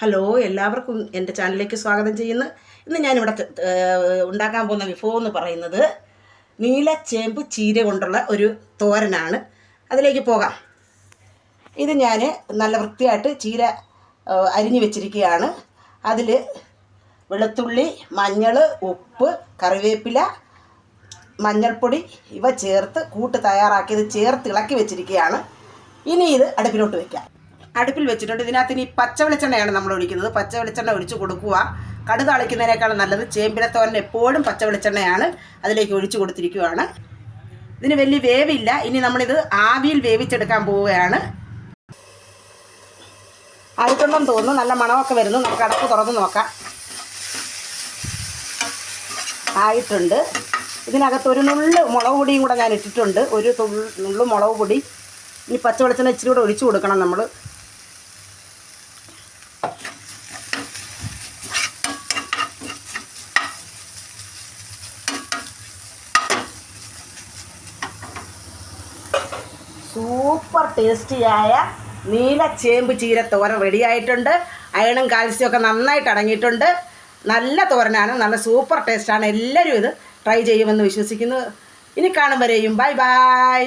Hello എല്ലാവർക്കും എന്റെ ചാനലിലേക്ക് സ്വാഗതം ചെയ്യുന്നു. ഇന്ന് ഞാനിവിടെ ഉണ്ടാക്കാൻ പോകുന്ന വിഭവം എന്ന് പറയുന്നത് ചേമ്പ് ചീര കൊണ്ടുള്ള ഒരു തോരനാണ്. അതിലേക്ക് പോകാം. ഇത് ഞാൻ നല്ല വൃത്തിയായിട്ട് ചീര അരിഞ്ഞു വെച്ചിരിക്കുകയാണ്. അതിൽ വെളുത്തുള്ളി മഞ്ഞൾ ഉപ്പ് കറിവേപ്പില മഞ്ഞൾപ്പൊടി ഇവ ചേർത്ത് കൂട്ട് തയ്യാറാക്കിയത് ചേർത്ത് ഇളക്കി വെച്ചിരിക്കുകയാണ്. ഇനി ഇത് അടുപ്പിലോട്ട് വെക്കാം. അടുപ്പിൽ വെച്ചിട്ടുണ്ട്. ഇതിനകത്ത് ഇനി പച്ച വെളിച്ചെണ്ണയാണ് നമ്മൾ ഒഴിക്കുന്നത്. പച്ച വെളിച്ചെണ്ണ ഒഴിച്ച് കൊടുക്കുക. കടുക് അളിക്കുന്നതിനേക്കാളും നല്ലത് ചേമ്പിലത്തോരൻ എപ്പോഴും പച്ച വെളിച്ചെണ്ണയാണ് അതിലേക്ക് ഒഴിച്ചു കൊടുത്തിരിക്കുകയാണ്. ഇതിന് വലിയ വേവില്ല. ഇനി നമ്മളിത് ആവിയിൽ വേവിച്ചെടുക്കാൻ പോവുകയാണ്. ആയിട്ടുണ്ടെന്ന് തോന്നുന്നു. നല്ല മണമൊക്കെ വരുന്നു. നമുക്ക് അടപ്പ് തുറന്ന് നോക്കാം. ആയിട്ടുണ്ട്. ഇതിനകത്ത് ഒരു നുള്ള് മുളക് പൊടിയും കൂടെ ഞാൻ ഇട്ടിട്ടുണ്ട്. ഒരു നുള്ളു മുളക് പൊടി. ഇനി പച്ച വെളിച്ചെണ്ണ ഇച്ചിരി കൂടെ ഒഴിച്ചു കൊടുക്കണം നമ്മൾ. സൂപ്പർ ടേസ്റ്റിയായ നീല ചേമ്പ് ചീര തോരൻ റെഡിയായിട്ടുണ്ട് അയണും കാൽസ്യം ഒക്കെ നന്നായിട്ട് അടങ്ങിയിട്ടുണ്ട്. നല്ല തോരനാണ്. നല്ല സൂപ്പർ ടേസ്റ്റാണ്. എല്ലാവരും ഇത് ട്രൈ ചെയ്യുമെന്ന് വിശ്വസിക്കുന്നു. ഇനി കാണും വരെയും. Bye bye